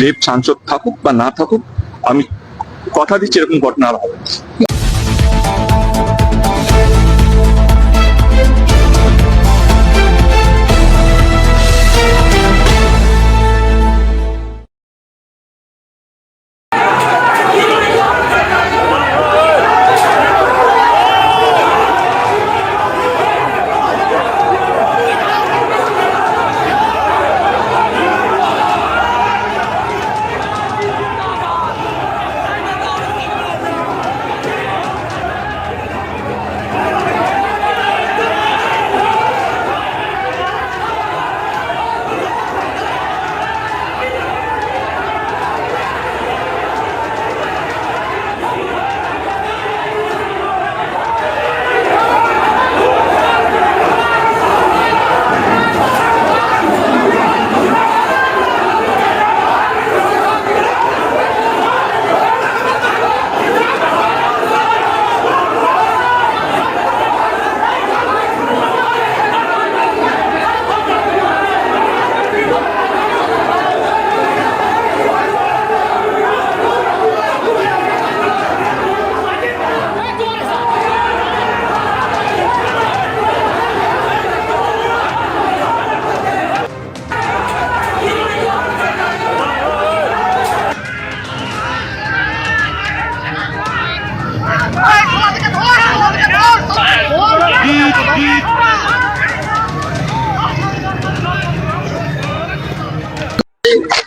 দেব সাংসদ থাকুক বা না থাকুক আমি কথা দিচ্ছি এরকম ঘটনা আর হবে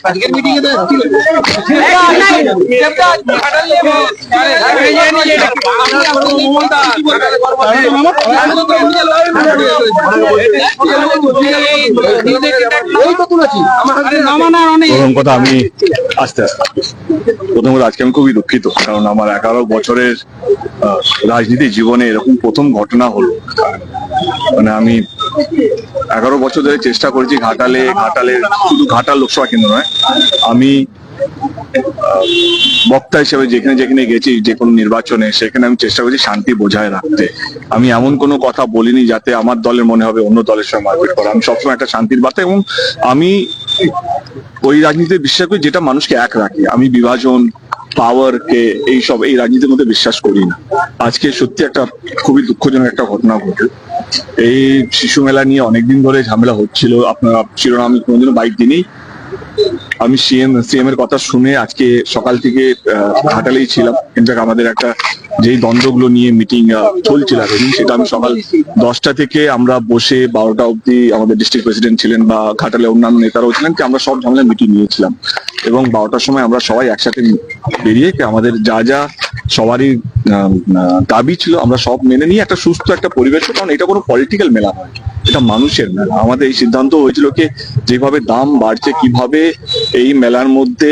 আজকের মিটিং এ প্রথম কথা আমি আস্তে আস্তে প্রথম কথা আজকে আমি খুবই দুঃখিত কারণ আমার এগারো বছরের রাজনীতি জীবনে এরকম প্রথম ঘটনা হলো মানে আমি এগারো বছর ধরে চেষ্টা করেছি ঘাটালে ঘাটালে শুধু ঘাটাল লোকসভা কেন্দ্র নয়, আমি বক্তা হিসেবে যেখানে যেখানে গেছি, যে কোনো নির্বাচনে, সেখানে আমি চেষ্টা করছি শান্তি বজায় রাখতে। আমি এমন কোনো কথা বলিনি যাতে আমার দলের মনে হবে অন্য দলের সঙ্গে মারপিট করা। আমি সবসময় একটা শান্তির বার্তা এবং আমি ওই রাজনীতিতে বিশ্বাস করি যেটা মানুষকে এক রাখে। আমি বিভাজন পাওয়ার কে এইসব, এই রাজনীতির মধ্যে বিশ্বাস করি না। আজকে সত্যি একটা খুবই দুঃখজনক একটা ঘটনা ঘটল এই শিশু মেলা নিয়ে অনেকদিন ধরে ঝামেলা হচ্ছিল। আপনারা শিরোনাম আমি কোনোদিনও বাইক দিনই আমি সিএম সিএম এর কথা শুনে আজকে সকাল থেকে ঘাটালেই ছিলাম। কিন্তু আমাদের একটা যেই দ্বন্দ্বগুলো নিয়ে মিটিং চলছিল এতদিন সেটা আমি সকাল দশটা থেকে আমরা বসে বারোটা অবধি আমাদের ডিস্ট্রিক্ট প্রেসিডেন্ট ছিলেন বা ঘাটালে অন্যান্য নেতারাও ছিলেন আমরা সব ঝামেলা মিটিং নিয়েছিলাম। এবং বারোটার সময় আমরা সবাই একসাথে বেরিয়ে আমাদের যা যা সবারই দাবি ছিল আমরা সব মেনে নিয়ে একটা সুস্থ একটা পরিবেশ, কারণ এটা কোনো পলিটিক্যাল মেলা নয়, এটা মানুষের মেলা। আমাদের এই সিদ্ধান্ত হয়েছিল কি যেভাবে দাম বাড়ছে, কীভাবে এই মেলার মধ্যে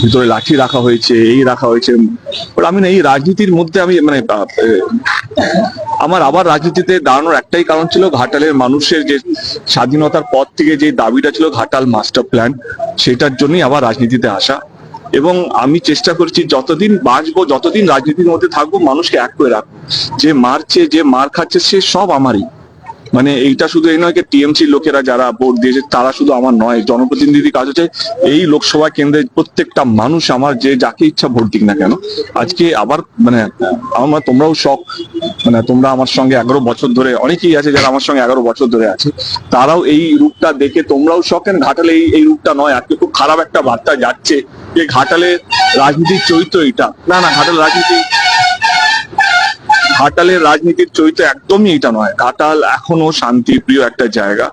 ভিতরে লাঠি রাখা হয়েছে, এই রাখা হয়েছে। আমি না এই রাজনীতির মধ্যে আমি মানে আমার আবার রাজনীতিতে দাঁড়ানোর একটাই কারণ ছিল ঘাটালের মানুষের যে স্বাধীনতার পর থেকে যে দাবিটা ছিল ঘাটাল মাস্টার প্ল্যান, সেটার জন্যই আবার রাজনীতিতে আসা। এবং আমি চেষ্টা করছি যতদিন বাঁচবো, যতদিন রাজনীতির মধ্যে থাকব, মানুষকে এক করে রাখব। যে মারছে, যে মার খাচ্ছে, সে সব আমারই। মানে এইটা শুধু এই নয় যে টিএমসি লোকেরা যারা ভোট দিয়েছে, তারা শুধু আমার নয় জনপ্রতিনিধি কাজ হচ্ছে এই লোকসভা কেন্দ্রের প্রত্যেকটা মানুষ আমার যে যাকে ইচ্ছা ভোট দিক না কেন, আজকে আবার মানে আমার তোমরাও শখ মানে তোমরা আমার সঙ্গে এগারো বছর ধরে, অনেকেই আছে যারা আমার সঙ্গে এগারো বছর ধরে আছে, তারাও এই রূপটা দেখে তোমরাও শখ কেন? ঘাটালে এই এই রূপটা নয়, আজকে খুব খারাপ একটা বার্তা যাচ্ছে যে ঘাটালে রাজনীতির চরিত্র এটা না না, ঘাটাল রাজনীতি ঘাটালের রাজনীতির চরিত্র একদমই এটা নয়। ঘাটাল এখনও শান্তিপ্রিয় একটা জায়গা।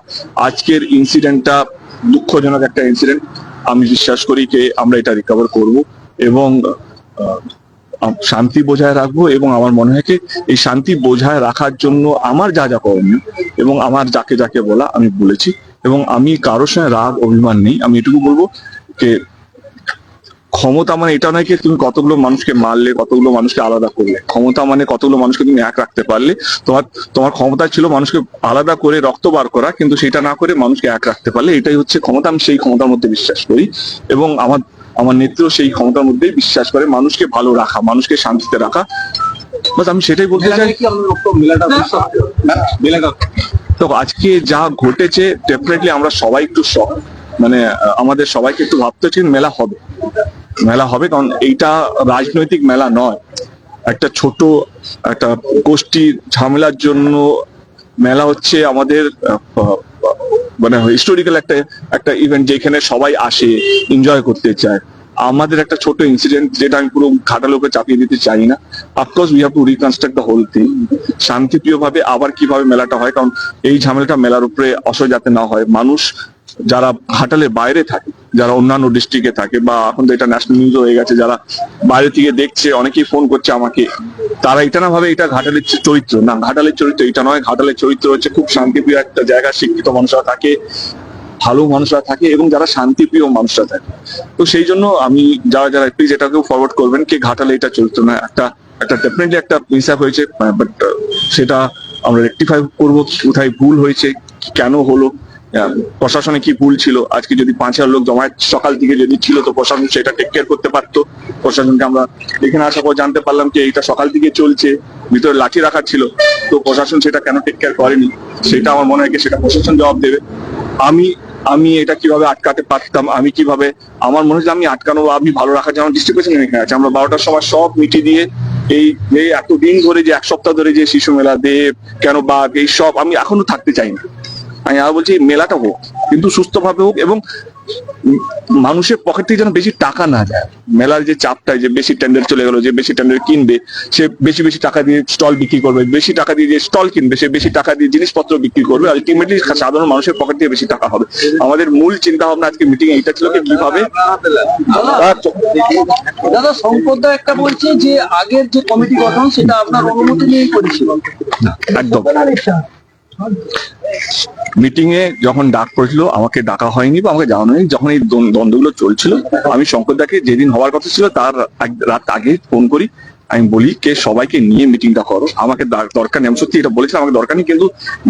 আজকের ইনসিডেন্টটা দুঃখজনক একটা ইনসিডেন্ট আমি বিশ্বাস করি যে আমরা এটা রিকভার করব এবং শান্তি বজায় রাখব এবং আমার মনে হয় এই শান্তি বজায় রাখার জন্য আমার যা যা করণীয় এবং আমার যাকে যাকে বলা আমি বলেছি এবং আমি কারোর সঙ্গে রাগ, অভিমান নেই। আমি এটুকু বলব যে ক্ষমতা মানে এটা নয় কি তুমি কতগুলো মানুষকে মারলে, কতগুলো মানুষকে আলাদা করলে। ক্ষমতা মানে কতগুলো মানুষকে তুমি এক রাখতে পারলে। তোমার তোমার ক্ষমতা ছিল মানুষকে আলাদা করে রক্ত বার করা, কিন্তু সেটা না করে মানুষকে এক রাখতে পারলে, এটাই হচ্ছে ক্ষমতা। আমি সেই ক্ষমতার মধ্যে বিশ্বাস করি এবং আমার আমার নেত্র সেই ক্ষমতার মধ্যেই বিশ্বাস করে মানুষকে ভালো রাখা, মানুষকে শান্তিতে রাখা। আমি সেটাই বলতে চাই। তো আজকে যা ঘটেছে ডেফিনেটলি আমরা সবাই একটু শখ মানে আমাদের সবাইকে একটু ভাবতে মেলা হবে। মেলা হবে, কারণ এইটা রাজনৈতিক মেলা নয়। একটা ছোট, একটা গোষ্ঠীর ঝামেলার জন্য মেলা হচ্ছে আমাদের মানে হিস্টোরিক্যাল একটা একটা ইভেন্ট যেখানে সবাই আসে এনজয় করতে চায়। আমাদের একটা ছোট ইনসিডেন্ট যেটা আমি পুরো ঘাটালোকে চাপিয়ে দিতে চাই না। Of course we have to reconstruct the whole thing শান্তিপ্রিয় ভাবে আবার কীভাবে মেলাটা হয়, কারণ এই ঝামেলাটা মেলার উপরে অসহ্য যাতে না হয়। মানুষ, যারা ঘাটালের বাইরে থাকে যারা অন্যান্য ডিস্ট্রিক্টে থাকে বা এখন তো এটা ন্যাশনাল নিউজ হয়ে গেছে, যারা বাইরে থেকে দেখছে, অনেকেই ফোন করছে আমাকে। তারা এটা না ভাবে এটা ঘাটালের চরিত্র। না, ঘাটালের চরিত্র এটা নয়, ঘাটালের চরিত্র হচ্ছে খুব শান্তিপ্রিয় একটা জায়গা শিক্ষিত মানুষরা থাকে, ভালো মানুষরা থাকে এবং যারা শান্তিপ্রিয় মানুষরা থাকে। তো সেই জন্য আমি যারা যারা প্লিজ এটাকেও ফরওয়ার্ড করবেন কি ঘাটালে এটা চরিত্র না একটা একটা ডেফিনেটলি একটা মিসআপ হয়েছে বাট সেটা আমরা রেকটিফাই করব, কোথায় ভুল হয়েছে, কেন হলো প্রশাসনে কি ভুল ছিল? আজকে যদি পাঁচ হাজার লোক জমায়েত সকাল থেকে যদি ছিল, তো প্রশাসন সেটা টেক কেয়ার করতে পারতো। প্রশাসনকে আমরা এখানে আসার পর জানতে পারলাম যে এইটা সকাল থেকে চলছে, ভিতরে লাঠি রাখা ছিল। তো প্রশাসন সেটা কেন টেক কেয়ার করেনি? সেটা আমার মনে হয় সেটা প্রশাসন জবাব দেবে। আমি আমি এটা কীভাবে আটকাতে পারতাম? আমি কীভাবে, আমার মনে হচ্ছে আমি আটকানো বা আমি ভালো রাখার জন্য ডিস্ট্রিবিউশন এখানে আছে। আমরা বারোটার সময় সব মিটিয়ে দিয়ে এই এতদিন ধরে যে এক সপ্তাহ ধরে যে শিশু মেলা, দেব, কেন বাঘ, এই সব আমি এখনও থাকতে চাই না। আমি আবার বলছি মেলাটা হোক কিন্তু সুস্থভাবে হোক এবং মানুষের পকেট থেকে যেন বেশি টাকা না যায়। মেলার যে চাপটা যে বেশি টেন্ডার চলে গেল যে বেশি টেন্ডার কিনবে সে বেশি বেশি টাকা দিয়ে স্টল বিক্রি করবে বেশি টাকা দিয়ে যে স্টল কিনবে সে বেশি টাকা দিয়ে জিনিসপত্র বিক্রি করবে আলটিমেটলি সাধারণ মানুষের পকেট থেকে বেশি টাকা হবে। আমাদের মূল চিন্তা ভাবনা আজকে মিটিং এইটা ছিল কি কীভাবে দাদা একটা বলছে যে আগের যে কমিটি গঠন সেটা আপনার অনুমতি নিয়েই করেছিল একদম। মিটিং এ যখন ডাক পড়েছিল, আমাকে ডাকা হয়নি বা আমাকে জানানো হয়নি, যখন এই দ্বন্দ্বগুলো চলছিল, আমি শঙ্কর শঙ্করদাকে যেদিন হওয়ার কথা ছিল, তার রাত আগে ফোন করি। আমি বলি, কে, সবাইকে নিয়ে মিটিংটা করো। আমাকে দরকার নেই। আমি সত্যি এটা বলেছিলাম, আমাকে দরকার নেই, কিন্তু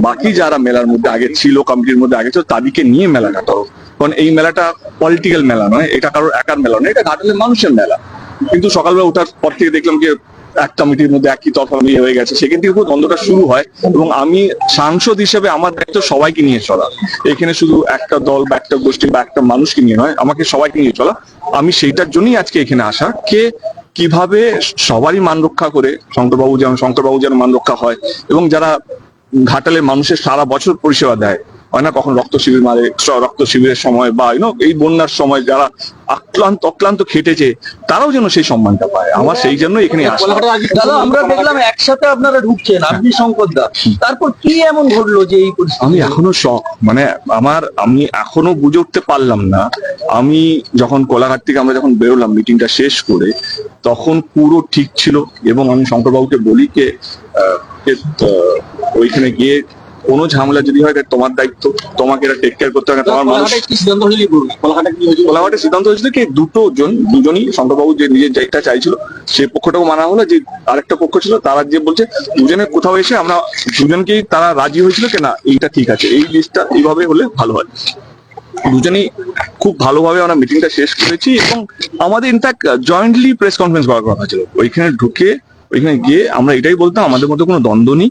বাকি যারা মেলার মধ্যে আগে ছিল কমিটির মধ্যে আগে ছিল, তাদেরকে নিয়ে মেলাটা করো। কারণ এই মেলাটা পলিটিক্যাল মেলা নয়, এটা কারোর একার মেলা নয়, এটা ঘাটালের মানুষের মেলা। কিন্তু সকালবেলা ওঠার পর থেকে দেখলাম যে এক কমিটির মধ্যে একই তরফা ইয়ে হয়ে গেছে, সেখান থেকে দ্বন্দ্বটা শুরু হয় এবং আমি সাংসদ হিসেবে আমার দায়িত্ব সবাইকে নিয়ে চলা। এখানে শুধু একটা দল বা একটা গোষ্ঠী বা একটা মানুষকে নিয়ে নয়, আমাকে সবাইকে নিয়ে চলা। আমি সেইটার জন্যই আজকে এখানে আসা। কে কীভাবে সবারই মান রক্ষা করে শঙ্করবাবু যেন শঙ্করবাবু যেন মান রক্ষা হয় এবং যারা ঘাটালে মানুষের সারা বছর পরিষেবা দেয় হয় না কখন রক্ত শিবির মারে রক্ত শিবিরের সময় বা ইউনো এই বন্যার সময় যারা আক্লান্ত অক্লান্ত খেটেছে তারাও যেন সেই সম্মানটা পায়। আমার সেই জন্য এখানে দাদা আমরা দেখলাম একসাথে আপনারা ঢুকছেন আপনি শঙ্কর দা। তারপর কি এমন ঘটলো যে এই পরিস্থিতি? আমি এখনও শখ মানে আমার আমি এখনও বুঝে উঠতে পারলাম না। আমি যখন কোলাঘাট থেকে আমরা যখন বেরোলাম মিটিংটা শেষ করে তখন পুরো ঠিক ছিল এবং আমি শঙ্করবাবুকে বলি কে ওইখানে গিয়ে কোনো ঝামেলা যদি হয় এটা তোমার দায়িত্ব তোমাকে এটা টেক কেয়ার করতে হবে তোমার মানুষ হয়েছিল কোলাঘাটের সিদ্ধান্ত হয়েছিল কি দুটো জন দুজনই শঙ্করবাবু যে নিজের যেটা চাইছিল সেই পক্ষটাও মানা হলো যে আরেকটা পক্ষ ছিল তারা যে বলছে দুজনে কোথাও এসে আমরা দুজনকেই তারা রাজি হয়েছিল কি না এইটা ঠিক আছে এই জিনিসটা এইভাবে হলে ভালো হয়। দুজনেই খুব ভালোভাবে আমরা মিটিংটা শেষ করেছি এবং আমাদের ইনফ্যাক্ট জয়েন্টলি প্রেস কনফারেন্স করার কথা ছিল। ওইখানে ঢুকে ওইখানে গিয়ে আমরা এটাই বলতাম আমাদের মধ্যে কোনো দ্বন্দ্ব নেই।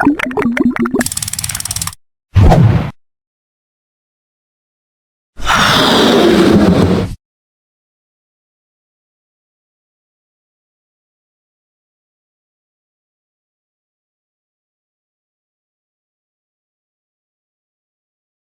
Thank you.